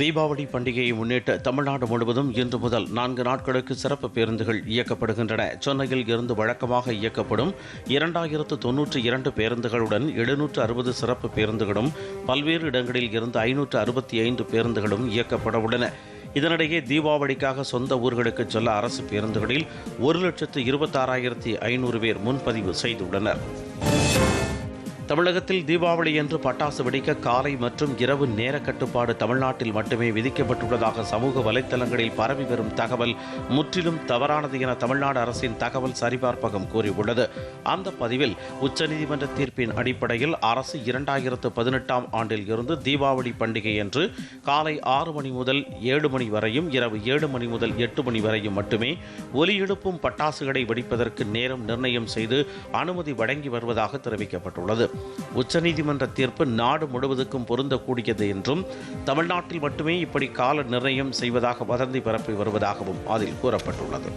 தீபாவளி பண்டிகையை முன்னிட்டு தமிழ்நாடு முழுவதும் இன்று முதல் நான்கு நாட்களுக்கு சிறப்பு பேருந்துகள் இயக்கப்படுகின்றன. சென்னையில் இருந்து வழக்கமாக இயக்கப்படும் இரண்டாயிரத்து தொன்னூற்றி இரண்டு பேருந்துகளுடன் எழுநூற்று அறுபது சிறப்பு பேருந்துகளும் பல்வேறு இடங்களில் இருந்து ஐநூற்று அறுபத்தி ஐந்து பேருந்துகளும் இயக்கப்பட உள்ளன. இதனிடையே தீபாவளிக்காக சொந்த ஊர்களுக்கு செல்ல அரசு பேருந்துகளில் ஒரு லட்சத்து இருபத்தாறாயிரத்தி ஐநூறு பேர் முன்பதிவு செய்துள்ளனர். தமிழகத்தில் தீபாவளி என்று பட்டாசு வெடிக்க காலை மற்றும் இரவு நேர கட்டுப்பாடு தமிழ்நாட்டில் மட்டுமே விதிக்கப்பட்டுள்ளதாக சமூக வலைத்தளங்களில் பரவி வரும் தகவல் முற்றிலும் தவறானது என தமிழ்நாடு அரசின் தகவல் சரிபார்ப்பகம் கூறியுள்ளது. அந்த பதிவில் உச்சநீதிமன்ற தீர்ப்பின் அடிப்படையில் அரசு இரண்டாயிரத்து பதினெட்டாம் ஆண்டில் இருந்து தீபாவளி பண்டிகை என்று காலை ஆறு மணி முதல் ஏழு மணி வரையும் இரவு ஏழு மணி முதல் எட்டு மணி வரையும் மட்டுமே ஒலி எழுப்பும் பட்டாசுகளை வெடிப்பதற்கு நேரம் நிர்ணயம் செய்து அனுமதி வழங்கி வருவதாக தெரிவிக்கப்பட்டுள்ளது. உச்சநீதிமன்ற தீர்ப்பு நாடு முழுவதுக்கும் பொருந்தக்கூடியது என்றும் தமிழ்நாட்டில் மட்டுமே இப்படி கால நிர்ணயம் செய்வதாக வதந்தி பரப்பி வருவதாகவும் அதில் கூறப்பட்டுள்ளது.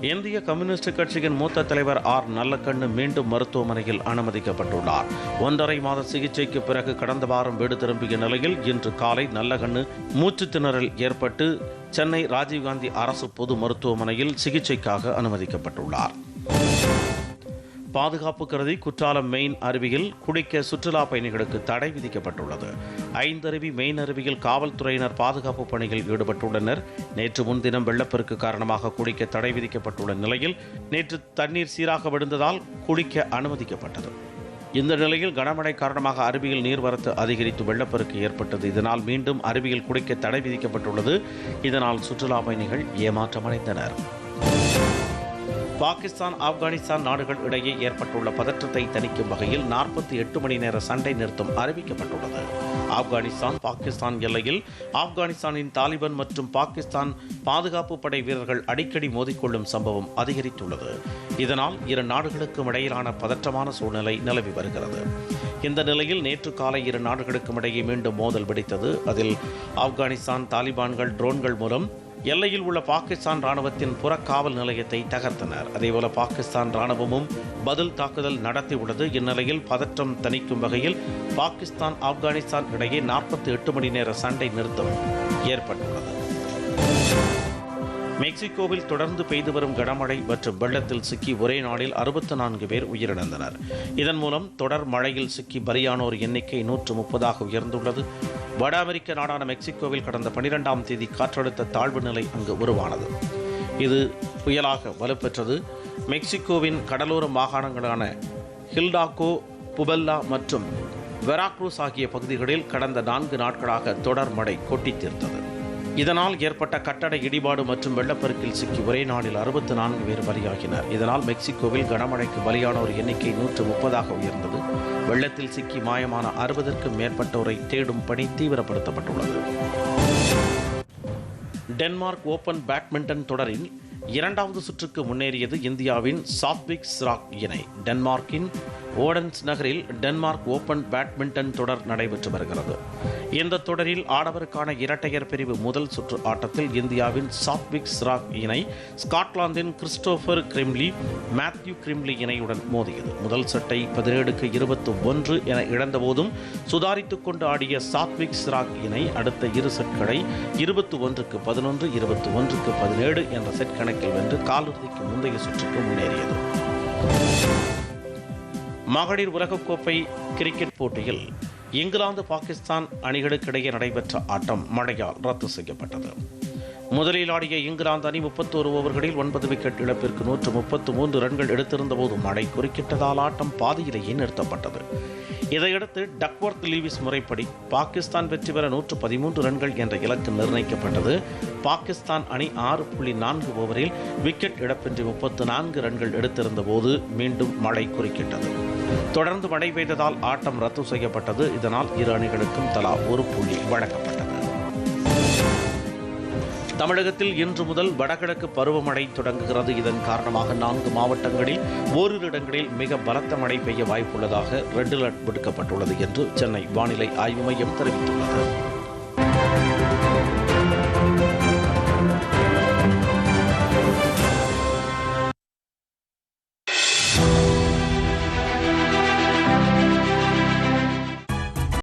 இந்திய கம்யூனிஸ்ட் கட்சியின் மூத்த தலைவர் ஆர் நல்லக்கண்ணு மீண்டும் மருத்துவமனையில் அனுமதிக்கப்பட்டுள்ளார். ஒன்றரை மாத சிகிச்சைக்கு பிறகு கடந்த வாரம் வீடு திரும்பிய நிலையில் இன்று காலை நல்லகண்ணு மூச்சு திணறல் ஏற்பட்டு சென்னை ராஜீவ்காந்தி அரசு பொது மருத்துவமனையில் சிகிச்சைக்காக அனுமதிக்கப்பட்டுள்ளார். பாதுகாப்பு கருதி குற்றாலம் மெயின் அருவியில் குடிக்க சுற்றுலா பயணிகளுக்கு தடை விதிக்கப்பட்டுள்ளது. ஐந்தருவி மெயின் அருவியில் காவல்துறையினர் பாதுகாப்பு பணியில் ஈடுபட்டுள்ளனர். நேற்று முன்தினம் வெள்ளப்பெருக்கு காரணமாக குடிக்க தடை விதிக்கப்பட்டுள்ள நிலையில் நேற்று தண்ணீர் சீராக விழுந்ததால் குடிக்க அனுமதிக்கப்பட்டது. இந்த நிலையில் கனமழை காரணமாக அருவியில் நீர்வரத்து அதிகரித்து வெள்ளப்பெருக்கு ஏற்பட்டது. இதனால் மீண்டும் அருவியில் குடிக்க தடை விதிக்கப்பட்டுள்ளது. இதனால் சுற்றுலா பயணிகள் ஏமாற்றமடைந்தனர். பாகிஸ்தான் ஆப்கானிஸ்தான் நாடுகள் இடையே ஏற்பட்டுள்ள பதற்றத்தை தணிக்கும் வகையில் நாற்பத்தி எட்டு மணி நேர சண்டை நிறுத்தம் அறிவிக்கப்பட்டுள்ளது. ஆப்கானிஸ்தான் பாகிஸ்தான் எல்லையில் ஆப்கானிஸ்தானின் தாலிபான் மற்றும் பாகிஸ்தான் பாதுகாப்பு படை வீரர்கள் அடிக்கடி மோதிக்கொள்ளும் சம்பவம் அதிகரித்துள்ளது. இதனால் இரு நாடுகளுக்கும் இடையிலான பதற்றமான சூழ்நிலை நிலவி வருகிறது. இந்த நிலையில் நேற்று காலை இரு நாடுகளுக்கும் இடையே மீண்டும் மோதல் வெடித்தது. அதில் ஆப்கானிஸ்தான் தாலிபான்கள் ட்ரோன்கள் மூலம் எல்லையில் உள்ள பாகிஸ்தான் ராணுவத்தின் புறக்காவல் நிலையத்தை தகர்த்தனர். அதேபோல பாகிஸ்தான் ராணுவமும் பதில் தாக்குதல் நடத்தியுள்ளது. இந்நிலையில் பதற்றம் தணிக்கும் வகையில் பாகிஸ்தான் ஆப்கானிஸ்தான் இடையே நாற்பத்தி எட்டு மணி நேர சண்டை நிறுத்தம் ஏற்பட்டுள்ளது. மெக்சிகோவில் தொடர்ந்து பெய்து வரும் கனமழை மற்றும் வெள்ளத்தில் சிக்கி ஒரே நாளில் அறுபத்தி நான்கு பேர் உயிரிழந்தனர். இதன் மூலம் தொடர் மழையில் சிக்கி பலியானோர் எண்ணிக்கை நூற்று முப்பதாக உயர்ந்துள்ளது. வட அமெரிக்க நாடான மெக்சிகோவில் கடந்த பனிரெண்டாம் தேதி காற்றழுத்த தாழ்வு நிலை அங்கு உருவானது. இது புயலாக வலுப்பெற்றது. மெக்சிகோவின் கடலோர மாகாணங்களான ஹில்டாக்கோ புபெல்லா மற்றும் வெராக்ரூஸ் ஆகிய பகுதிகளில் கடந்த நான்கு நாட்களாக தொடர் மழை கொட்டித் தீர்த்தது. இதனால் ஏற்பட்ட கட்டட இடிபாடு மற்றும் வெள்ளப்பெருக்கில் சிக்கி ஒரே நாளில் அறுபத்தி நான்கு பேர் பலியாகினர். இதனால் மெக்சிகோவில் கனமழைக்கு பலியானோர் எண்ணிக்கை நூற்று முப்பதாக உயர்ந்தது. வெள்ளத்தில் சிக்கி மாயமான அறுபதற்கும் மேற்பட்டோரை தேடும் பணி தீவிரப்படுத்தப்பட்டுள்ளது. டென்மார்க் ஓபன் பேட்மிண்டன் தொடரில் இரண்டாவது சுற்றுக்கு முன்னேறியது இந்தியாவின் சாத்விக் ஸ்ராக் இணை. டென்மார்க்கின் ஓடன்ஸ் நகரில் டென்மார்க் ஓபன் பேட்மிண்டன் தொடர் நடைபெற்று வருகிறது. இந்த தொடரில் ஆடவருக்கான இரட்டையர் பிரிவு முதல் சுற்று ஆட்டத்தில் இந்தியாவின் சாத்விக் ஸ்ராக் இணை ஸ்காட்லாந்தின் கிறிஸ்டோபர் கிரிம்லி மேத்யூ கிரிம்லி இணையுடன் மோதியது. முதல் செட்டை பதினேழுக்கு இருபத்தி ஒன்று என இழந்தபோதும் சுதாரித்துக் கொண்டு ஆடிய சாத்விக் ஸ்ராக் இணை அடுத்த இரு செட்களை இருபத்தி ஒன்றுக்கு பதினொன்று இருபத்தி ஒன்றுக்கு பதினேழு என்ற செட் கணக்கில் வென்று காலிறுதிக்கு முந்தைய சுற்றுக்கு முன்னேறியது. மகளிர் உலகக்கோப்பை கிரிக்கெட் போட்டியில் இங்கிலாந்து பாகிஸ்தான் அணிகளுக்கிடையே நடைபெற்ற ஆட்டம் மழையால் ரத்து செய்யப்பட்டது. முதலில் ஆடிய இங்கிலாந்து அணி முப்பத்தோரு ஓவர்களில் ஒன்பது விக்கெட் இழப்பிற்கு நூற்று முப்பத்து மூன்று ரன்கள் எடுத்திருந்தபோது மழை குறுக்கிட்டதால் ஆட்டம் பாதியிலேயே நிறுத்தப்பட்டது. இதையடுத்து டக்வர்த் லீவிஸ் முறைப்படி பாகிஸ்தான் வெற்றி பெற நூற்று பதிமூன்று ரன்கள் என்ற இலக்கு நிர்ணயிக்கப்பட்டது. பாகிஸ்தான் அணி ஆறு புள்ளி நான்கு ஓவரில் விக்கெட் இழப்பின்றி முப்பத்து நான்கு ரன்கள் எடுத்திருந்த போது மீண்டும் மழை குறுக்கிட்டது. தொடர்ந்து மழை பெய்ததால் ஆட்டம் ரத்து செய்யப்பட்டது. இதனால் இரு அணிகளுக்கும் தலா ஒரு புள்ளி வழங்கப்பட்டது. தமிழகத்தில் இன்று முதல் வடகிழக்கு பருவமழை தொடங்குகிறது. இதன் காரணமாக நான்கு மாவட்டங்களில் ஓரிரு இடங்களில் மிக பலத்த மழை பெய்ய வாய்ப்புள்ளதாக ரெட் அலர்ட் விடுக்கப்பட்டுள்ளது என்று சென்னை வானிலை ஆய்வு மையம் தெரிவித்துள்ளது.